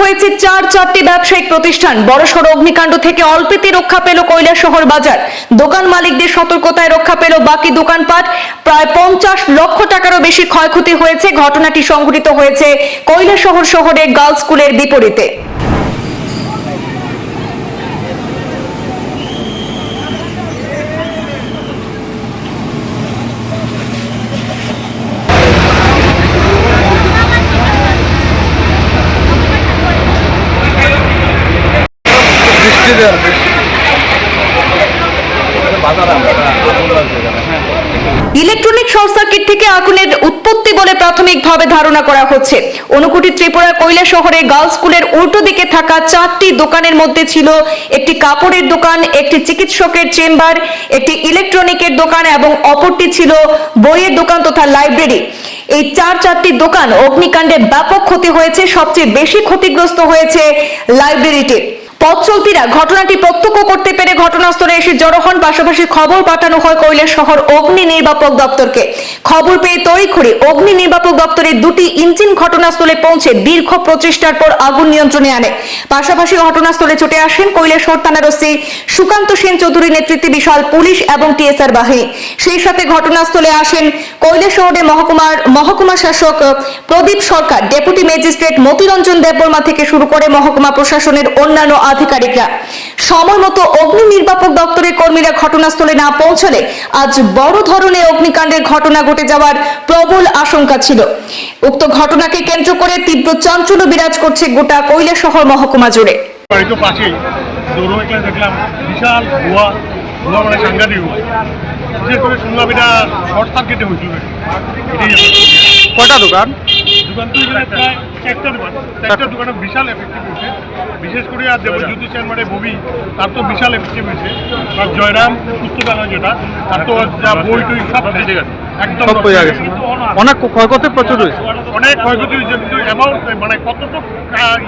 হয়েছে চার চারটি ব্যবসায়িক প্রতিষ্ঠান। বড়সড় অগ্নিকাণ্ড থেকে অল্পেতে রক্ষা পেল শহর বাজার। দোকান মালিকদের সতর্কতায় রক্ষা পেল বাকি দোকানপাট। প্রায় পঞ্চাশ লক্ষ টাকারও বেশি ক্ষয়ক্ষতি হয়েছে। ঘটনাটি সংঘটিত হয়েছে শহর শহরের গার্লস স্কুলের বিপরীতে। ইলেকট্রনিক শর্ট সার্কিট থেকে আগুনের উৎপত্তি বলে প্রাথমিকভাবে ধারণা করা হচ্ছে। অনুকুটি ত্রিপুরার কৈলা শহরে গার্লস স্কুলের উল্টো দিকে থাকা চারটি দোকানের মধ্যে ছিল একটি কাপড়ের দোকান, একটি চিকিৎসকের চেম্বার, একটি ইলেকট্রনিকের দোকান এবং অপরটি ছিল বইয়ের দোকান তথা লাইব্রেরি। এই চার চারটি দোকান অগ্নিকাণ্ডে ব্যাপক ক্ষতি হয়েছে, সবচেয়ে বেশি ক্ষতিগ্রস্ত হয়েছে লাইব্রেরিটি। পথ চলতিরা ঘটনাটি প্রত্যক্ষ করতে পেরে ঘটনাস্থলে এসে জড়ো হন। পাশাপাশি খবর পাঠানো হয় কৈলাস শহর অগ্নি নির্বাপক দপ্তরকে। খবর পেয়ে তড়িঘড়ি অগ্নি নির্বাপক দপ্তরের দুটি ইঞ্জিন ঘটনাস্থলে পৌঁছে দীর্ঘ প্রচেষ্টার পর আগুন নিয়ন্ত্রণে আনে। পাশাপাশি ঘটনাস্থলে ছুটে আসেন কৈলাসহর থানার ওসি সুকান্ত সেন চৌধুরীর নেতৃত্বে বিশাল পুলিশ এবং টিএসআর বাহিনী। সেই সাথে ঘটনাস্থলে আসেন কৈলাসহরের মহকুমার, মহকুমা শাসক প্রদীপ সরকার, ডেপুটি ম্যাজিস্ট্রেট মতিরঞ্জন দেববর্মা থেকে শুরু করে মহকুমা প্রশাসনের অন্যান্য আধিকারিকরা। সময় মতো অগ্নি নির্বাপক দপ্তরের কর্মীরা ঘটনাস্থলে না পৌঁছলে আজ বড় ধরনের অগ্নিকাণ্ডের ঘটনা ঘটে যাওয়ার প্রবল আশঙ্কা ছিল। উক্ত ঘটনাকে কেন্দ্র করে তীব্র চাঞ্চল্য বিরাজ করছে গোটা কৈলাসহর মহকুমা জুড়ে। দেখলাম বিশাল মানে সাংঘাতিক বিশেষ করে শুনলাম এটা শর্ট সার্কিটে হয়েছিল। কয়টা দোকান? দোকান তো এখানে প্রায় চারটা দোকান। চারটা দোকানে বিশাল এফেক্টিভ হয়েছে বিশেষ করে আর দেবজ্যোতি মানে ববি তার তো বিশাল এফেক্টিভ হয়েছে আর জয়রাম পুস্তকালয় যেটা তার তো যা বই টই সব ঠিক আছে। সব বোঝা গেছে অনেক ক্ষয়ক্ষতি প্রচুর হয়েছে। অনেক ক্ষয়ক্ষতি হয়েছে কিন্তু অ্যামাউন্ট মানে কতটুকু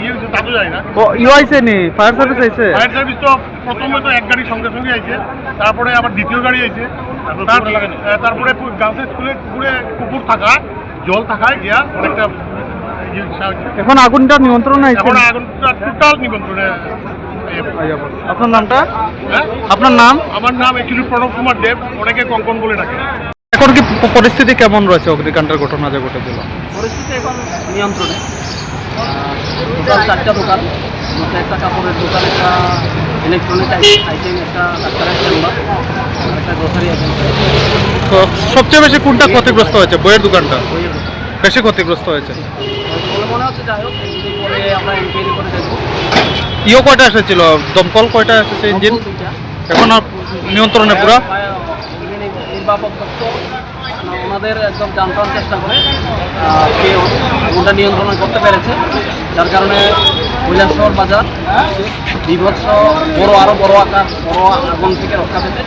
ইয়ে হয়েছে তা তো যায় না। ইউ আইসে নি ফায়ার সার্ভিস আইসে ফায়ার সার্ভিস তো প্রথমে তো এক গাড়ি সঙ্গে সঙ্গে আইছে তারপরে আবার দ্বিতীয় গাড়ি আইছে। তারপরে গার্লস স্কুলের পুকুরে পুকুর থাকা জল থাকায় গিয়া অনেকটা ইয়ে এখন আগুনটা নিয়ন্ত্রণ আইছে এখন আগুন টোটাল নিবন্ধনে আইয়া বল। আপনার নামটা? হ্যাঁ? আপনার নাম? আমার নাম অ্যাকচুয়ালি প্রণব কুমার দেব অনেকে কঙ্কন বলে ডাকে। এখন কি পরিস্থিতি কেমন রয়েছে অগ্নিকাণ্ডের ঘটনা যে ঘটেছিল? পরিস্থিতি এখন নিয়ন্ত্রণে। টোটাল চারটা দোকান। মধ্যে একটা কাপড়ের দোকান একটা ইলেকট্রনিক আইটেম একটা ডাক্তারের চেম্বার একটা গ্রোসারি আইটেম তো সবচেয়ে বেশি কোনটা ক্ষতিগ্রস্ত হয়েছে? বইয়ের দোকানটা? বেশি ক্ষতিগ্রস্ত হয়েছে? মনে হচ্ছে যাই হোক আমরা এনকোয়ারি করে দেখব। ইও কয়টা এসেছিল? দমকল কয়টা এসেছে ইঞ্জিন এখন আর নিয়ন্ত্রণে পুরা? ওনাদের একদম জানতাম চেষ্টা করে আগুনটা নিয়ন্ত্রণ করতে পেরেছে। যার কারণে কৈলাসহর বাজার, বিভৎস, বড় আরও বড় আকার, বড় আগুন থেকে রক্ষা পেতে